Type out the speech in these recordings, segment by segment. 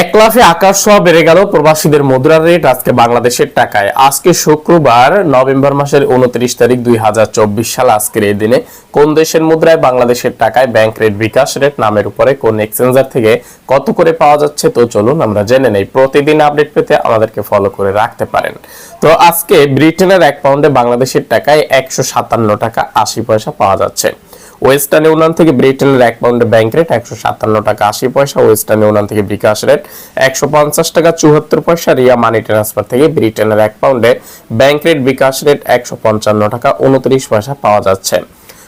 এক লাফে আকাশ ছোঁয়া বেড়ে গেল প্রবাসীদের মুদ্রা রেট আজকে বাংলাদেশের টাকায়। আজকে শুক্রবার, নভেম্বর মাসের উনত্রিশ তারিখ দুই হাজার চব্বিশ সাল আজকের এই দিনে কোন দেশের মুদ্রায় বাংলাদেশের টাকায় ব্যাংক রেট বিকাশ রেট নামের উপরে কোন এক্সচেঞ্জার থেকে কত করে পাওয়া যাচ্ছে তো চলুন আমরা জেনে নেই। প্রতিদিন আপডেট পেতে আমাদেরকে ফলো করে রাখতে পারেন। তো আজকে ব্রিটেনের এক পাউন্ডে বাংলাদেশের টাকায় একশো সাতান্ন টাকা আশি পয়সা পাওয়া যাচ্ছে। ওয়েস্টার্ন ইউনিয়ন থেকে ব্রিটেনের এক পাউন্ডে ব্যাংক রেট একশো সাতান্ন টাকা আশি পয়সা, ওয়েস্টার্ন ইউনিয়ন থেকে বিকাশ রেট একশো পঞ্চাশ টাকা চুয়াত্তর পয়সা, রিয়া মানি ট্রান্সফার থেকে ব্রিটেনের এক পাউন্ডে ব্যাংক রেট বিকাশ রেট একশো পঞ্চান্ন টাকা উনত্রিশ পয়সা পাওয়া যাচ্ছে।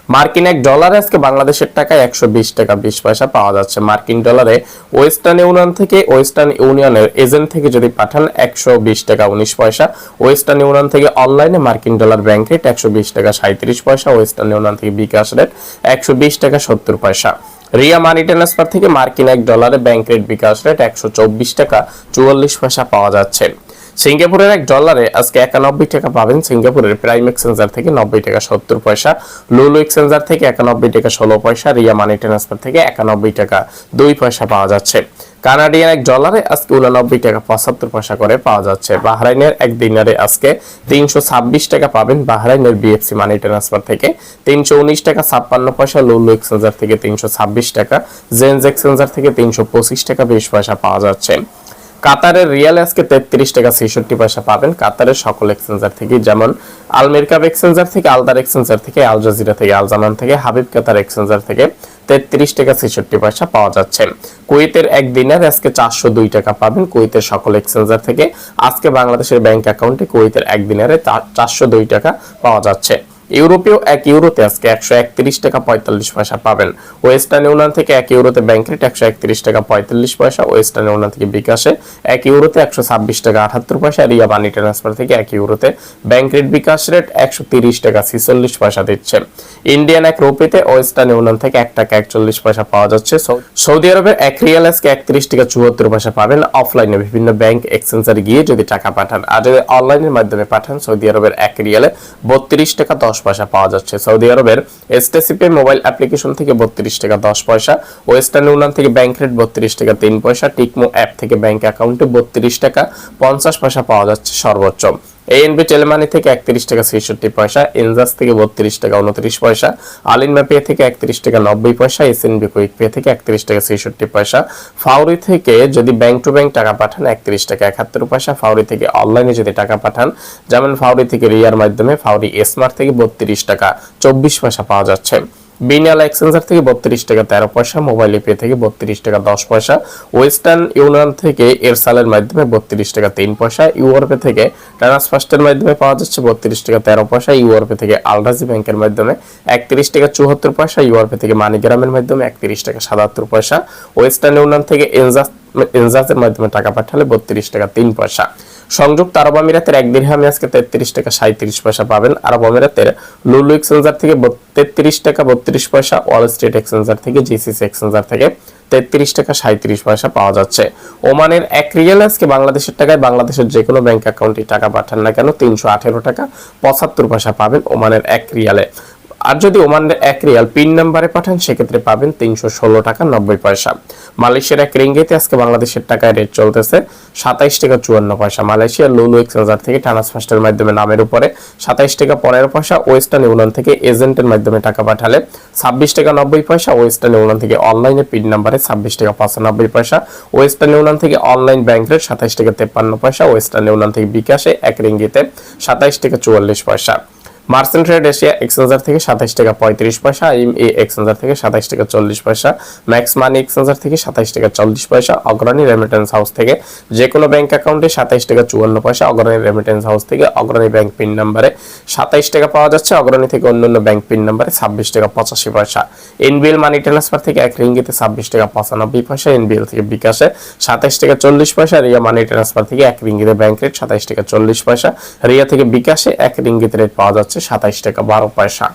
মার্কিন এক ডলারে আজকে বাংলাদেশের টাকায় একশো বিশ টাকা বিশ পয়সা পাওয়া যাচ্ছে। মার্কিন ডলারে ওয়েস্টার্ন ইউনিয়ন থেকে ওয়েস্টার্ন ইউনিয়নের এজেন্ট থেকে যদি পাঠান একশো বিশ টাকা উনিশ পয়সা। ওয়েস্টার্ন ইউনিয়ন থেকে অনলাইনে মার্কিন ডলার ব্যাংক রেট একশো বিশ টাকা সাঁত্রিশ পয়সা। ওয়েস্টার্ন ইউনিয়ন থেকে বিকাশ রেট একশো বিশ টাকা সত্তর পয়সা। রিয়া মানি ট্রান্সফার থেকে মার্কিন এক ডলারে ব্যাংক রেট বিকাশ রেট একশো চব্বিশ টাকা চুয়াল্লিশ পয়সা পাওয়া যাচ্ছে। সিঙ্গাপুরের এক ডলারে আজকে একানব্বই টাকা পাবেন সিঙ্গাপুরের প্রাইম এক্সচেঞ্জার থেকে নব্বই টাকা সত্তর পয়সা লুলু এক্সচেঞ্জার থেকে একানব্বই টাকা ষোলো পয়সা রিয়া মানি ট্রান্সফার থেকে একানব্বই টাকা দুই পয়সা পাওয়া যাচ্ছে। কানাডিয়ান এক ডলারে আজকে উনানব্বই টাকা পঁচাত্তর পয়সা করে পাওয়া যাচ্ছে। বাহরাইনের এক দিনারে আজকে তিনশো ছাব্বিশ টাকা পাবেন বাহরাইনের বিএফসি মানি ট্রান্সফার থেকে। তিনশো উনিশ টাকা ছাপ্পান্ন পয়সা লুলু এক্সচেঞ্জার থেকে তিনশো ছাব্বিশ টাকা জেন্স এক্সচেঞ্জার থেকে তিনশো পঁচিশ টাকা বিশ পয়সা পাওয়া যাচ্ছে। কাতারের রিয়াল আজকে তেত্রিশ টাকা ছেষট্টি পয়সা পাবেন কাতারের সকল এক্সচেঞ্জার থেকে, যেমন আলমেরকাব এক্সচেঞ্জার থেকে, আলদার এক্সচেঞ্জার থেকে, আল জাজিরা থেকে আলজামান থেকে, হাবিব কাতার এক্সচেঞ্জার থেকে তেত্রিশ টাকা ছেষট্টি পয়সা পাওয়া যাচ্ছে। কুয়েতের এক দিনের আজকে চারশো দুই টাকা পাবেন কুয়েতের সকল এক্সচেঞ্জার থেকে। আজকে বাংলাদেশের ব্যাংক অ্যাকাউন্টে কুয়েতের এক দিনের চারশো দুই টাকা পাওয়া যাচ্ছে। ইউরোপীয় এক ইউরোতে আজকে একশো একত্রিশ টাকা পঁয়তাল্লিশ পয়সা পাবেন। ওয়েস্টার্ন ইউনিয়ন থেকে এক ইউরোতে ব্যাংক রেট একশো একত্রিশ টাকা পঁয়তাল্লিশ পয়সা, ওয়েস্টার্ন ইউনিয়ন থেকে বিকাশে এক ইউরোতে একশো ছাব্বিশ টাকা আঠাত্তর পয়সা রিয়া মানি ট্রান্সফার থেকে এক ইউরোতে ব্যাংক রেট বিকাশ রেট একশো তিরিশ টাকা ছিচল্লিশ পয়সা দিচ্ছে। ইন্ডিয়ান এক রুপিতে ওয়েস্টার্ন ইউনিয়ন থেকে এক টাকা একচল্লিশ পয়সা পাওয়া যাচ্ছে। সৌদি আরবের এক রিয়াল আজকে একত্রিশ টাকা চুয়াত্তর পয়সা পাবেন। অফলাইনে বিভিন্ন ব্যাংক এক্সচেঞ্জারে গিয়ে যদি টাকা পাঠান, আর যদি অনলাইনের মাধ্যমে পাঠান, সৌদি আরবের এক রিয়ালে বত্রিশ টাকা দশ পয়সা পাওয়া যাচ্ছে। সৌদি আরবের এসটিসিপি মোবাইল অ্যাপ্লিকেশন থেকে বত্রিশ টাকা দশ পয়সা ওয়েস্টার্ন ইউনিয়ন থেকে ব্যাংক রেট বত্রিশ টাকা তিন পয়সা টিকমো অ্যাপ থেকে ব্যাংক অ্যাকাউন্টে বত্রিশ টাকা, পঞ্চাশ পয়সা পাওয়া যাচ্ছে সর্বোচ্চ। এএনবি টেলিমানি থেকে একত্রিশ টাকা ছেষট্টি পয়সা এনজাস থেকে বত্রিশ টাকা উনত্রিশ পয়সা আলিনমা পে থেকে একত্রিশ টাকা নব্বই পয়সা এস এসএনবি কুইক পে থেকে একত্রিশ টাকা ছেষট্টি পয়সা। ফাউরি থেকে যদি ব্যাংক টু ব্যাংক টাকা পাঠান, একত্রিশ টাকা একাত্তর পয়সা। ফাউরি থেকে অনলাইনে যদি টাকা পাঠান, যেমন ফাউরি থেকে রিয়ার মাধ্যমে ফাউরি স্মার্ট থেকে বত্রিশ টাকা চব্বিশ পয়সা পাওয়া যাচ্ছে। বিনিয়াল এক্সচেঞ্জার থেকে বত্রিশ টাকা, তেরো পয়সা মোবাইল পে থেকে বত্রিশ টাকা, দশ পয়সা ওয়েস্টার্ন ইউনিয়ন থেকে এরসালের মাধ্যমে বত্রিশ টাকা, তিন পয়সা ইউরোপে থেকে ট্রান্সফার্স্টের মাধ্যমে পাওয়া যাচ্ছে বত্রিশ টাকা, তেরো পয়সা ইউরোপে থেকে আলরাজি ব্যাংকের মাধ্যমে একত্রিশ টাকা, চুয়াত্তর পয়সা ইউরোপে থেকে মানিগ্রামের মাধ্যমে একত্রিশ টাকা, সাতাত্তর পয়সা ওয়েস্টার্ন ইউনিয়ন থেকে এনজাস এনজাসের মাধ্যমে টাকা পাঠালে বত্রিশ টাকা, তিন পয়সা। সংযুক্ত আরব আমিরাতের এক দিরহামে আজকে তেত্রিশ টাকা সাঁত্রিশ পয়সা পাবেন। আরব আমিরাতের লুলু এক্সচেঞ্জার থেকে তেত্রিশ টাকা বত্রিশ পয়সা, ওয়াল স্ট্রিট এক্সচেঞ্জার থেকে জিসিসি এক্সচেঞ্জার থেকে তেত্রিশ টাকা সাঁত্রিশ পয়সা পাওয়া যাচ্ছে। ওমানের এক রিয়াল আজকে বাংলাদেশের টাকায় বাংলাদেশের যে কোনো ব্যাংক অ্যাকাউন্টে টাকা পাঠান না কেন, তিনশো আঠেরো টাকা পঁচাত্তর পয়সা পাবেন ওমানের এক রিয়ালে। আর যদি ওমানের এক রিয়াল পিন নাম্বারে পাঠান, সেক্ষেত্রে পাবেন তিনশো ষোলো টাকা নব্বই পয়সা। মালয়েশিয়ার এক রিঙ্গিতে আজকে বাংলাদেশের টাকায় রেট চলতেছে সাতাইশ টাকা চুয়ান্ন পয়সা। মালয়েশিয়ার লুলু এক্সচেঞ্জার থেকে ট্রান্সফার্স্টের মাধ্যমে নামের উপরে সাতাইশ টাকা পনেরো পয়সা, ওয়েস্টার্ন ইউনিয়ন থেকে এজেন্টের মাধ্যমে টাকা পাঠালে ছাব্বিশ টাকা নব্বই পয়সা, ওয়েস্টার্ন ইউনিয়ন থেকে অনলাইনে পিন নাম্বারে ছাব্বিশ টাকা পঁচানব্বই পয়সা, ওয়েস্টার্ন ইউনিয়ন থেকে অনলাইন ব্যাংক রেট সাতাইশ টাকা তেপ্পান্ন পয়সা, ওয়েস্টার্ন ইউনিয়ন থেকে বিকাশে এক রিঙ্গিতে সাতাইশ টাকা চুয়াল্লিশ পয়সা। মার্চেন্ট ট্রেড এশিয়া এক্সচেঞ্জার থেকে সাতাইশ টাকা পঁয়ত্রিশ পয়সা এম এ এক্সচেঞ্জার থেকে সাতাইশ টাকা চল্লিশ পয়সা ম্যাক্স মানি এক্সচেঞ্জার থেকে সাতাইশ টাকা চল্লিশ পয়সা অগ্রণী রেমিটেন্স হাউস থেকে যে কোনো ব্যাংক অ্যাকাউন্টে সাতাইশ টাকা চুয়ান্ন পয়সা অগ্রণী রেমিটেন্স হাউস থেকে অগ্রণী ব্যাংক পিন নাম্বারে সাতাইশ টাকা পাওয়া যাচ্ছে অগ্রণী থেকে অন্যান্য ব্যাংক পিন নাম্বারে ছাব্বিশ টাকা পঁচাশি পয়সা। এনবিএল মানি ট্রান্সফার থেকে এক রিঙ্গিতে ছাব্বিশ টাকা পঁচানব্বই পয়সা এনবিএল থেকে বিকাশে সাতাইশ টাকা চল্লিশ পয়সা, রিয়া মানি ট্রান্সফার থেকে এক রিঙ্গিতে ব্যাংক রেট সাতাইশ টাকা চল্লিশ পয়সা, রিয়া থেকে বিকাশে এক রিঙ্গিতে রেট পাওয়া যাচ্ছে সাতাইশ টাকা বারো পয়সা।